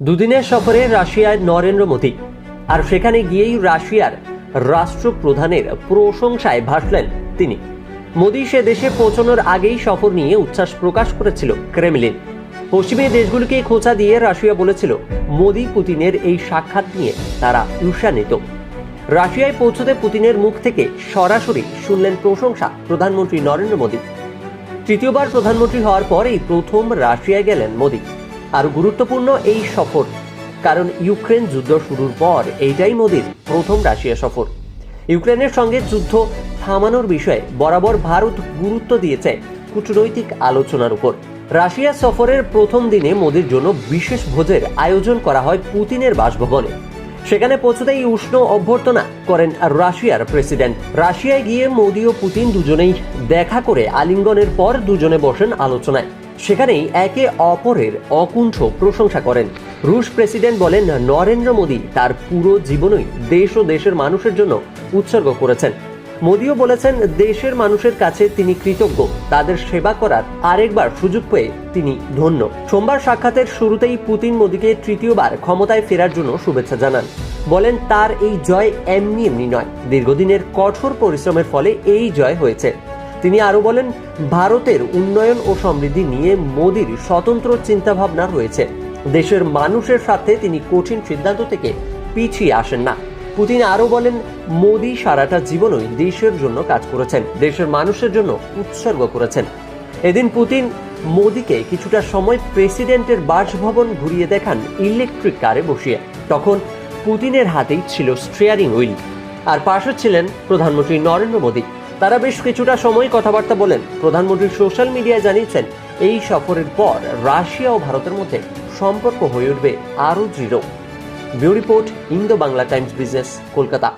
দুদিনের সফরে রাশিয়ায় নরেন্দ্র মোদী আর সেখানে গিয়েই রাশিয়ার রাষ্ট্রপ্রধানের প্রশংসায় ভাসলেন তিনি। মোদী সে দেশে পৌঁছানোর আগেই সফর নিয়ে উচ্ছ্বাস প্রকাশ করেছিল ক্রেমলিন। পশ্চিমী দেশগুলিকে খোঁচা দিয়ে রাশিয়া বলেছিল, মোদী পুতিনের এই সাক্ষাৎ নিয়ে তারা ঈর্ষান্বিত। রাশিয়ায় পৌঁছতে পুতিনের মুখ থেকে সরাসরি শুনলেন প্রশংসা প্রধানমন্ত্রী নরেন্দ্র মোদী। তৃতীয়বার প্রধানমন্ত্রী হওয়ার পর এই প্রথম রাশিয়ায় গেলেন মোদী। আর গুরুত্বপূর্ণ এই সফর, কারণ ইউক্রেন যুদ্ধ শুরুর পর এইটাই মোদীর প্রথম রাশিয়া সফর। ইউক্রেনের সঙ্গে যুদ্ধ থামানোর বিষয়ে বরাবর ভারত গুরুত্ব দিয়েছে কূটনৈতিক আলোচনার উপর। রাশিয়া সফরের প্রথম দিনে মোদীর জন্য বিশেষ ভোজের আয়োজন করা হয় পুতিনের বাসভবনে। সেখানে পৌঁছতেই উষ্ণ অভ্যর্থনা করেন রাশিয়ার প্রেসিডেন্ট। রাশিয়ায় গিয়ে মোদী ও পুতিন দুজনেই দেখা করে আলিঙ্গনের পর দুজনে বসেন আলোচনায়। সেখানেই একে অপরের অকুণ্ঠ প্রশংসা করেন। রুশ প্রেসিডেন্ট বলেন, নরেন্দ্র মোদী তার পুরো জীবনই দেশ ও দেশের মানুষের জন্য উৎসর্গ করেছেন। মোদীও বলেছেন, দেশের মানুষের কাছে তিনি কৃতজ্ঞ। তাদের সেবা করার আরেকবার সুযোগ পেয়ে তিনি ধন্য। সোমবার সাক্ষাতের শুরুতেই পুতিন মোদীকে তৃতীয়বার ক্ষমতায় ফেরার জন্য শুভেচ্ছা জানান। বলেন, তার এই জয় এমনি এমনি নয়। দীর্ঘদিনের কঠোর পরিশ্রমের ফলে এই জয় হয়েছে। তিনি আরও বলেন, ভারতের উন্নয়ন ও সমৃদ্ধি নিয়ে মোদীর স্বতন্ত্র চিন্তাভাবনা রয়েছে। দেশের মানুষের সাথে তিনি কঠিন সিদ্ধান্ত থেকে পিছিয়ে আসেন না। পুতিন আরও বলেন, মোদী সারাটা জীবনই দেশের জন্য কাজ করেছেন, দেশের মানুষের জন্য উৎসর্গ করেছেন। এদিন পুতিন মোদীকে কিছুটা সময় প্রেসিডেন্টের বাসভবন ঘুরিয়ে দেখান ইলেকট্রিক কারে বসিয়ে। তখন পুতিনের হাতেই ছিল স্টিয়ারিং হুইল। আর পাশে ছিলেন প্রধানমন্ত্রী নরেন্দ্র মোদী। তারা বেশ কিছুটা সময় কথাবার্তা বলেন। প্রধানমন্ত্রী সোশ্যাল মিডিয়ায় জানিয়েছেন, এই সফরের পর রাশিয়া ও ভারতের মধ্যে সম্পর্ক হয়ে উঠবে আরও দৃঢ়। Bureau report, Indo Bangla Times business, Kolkata.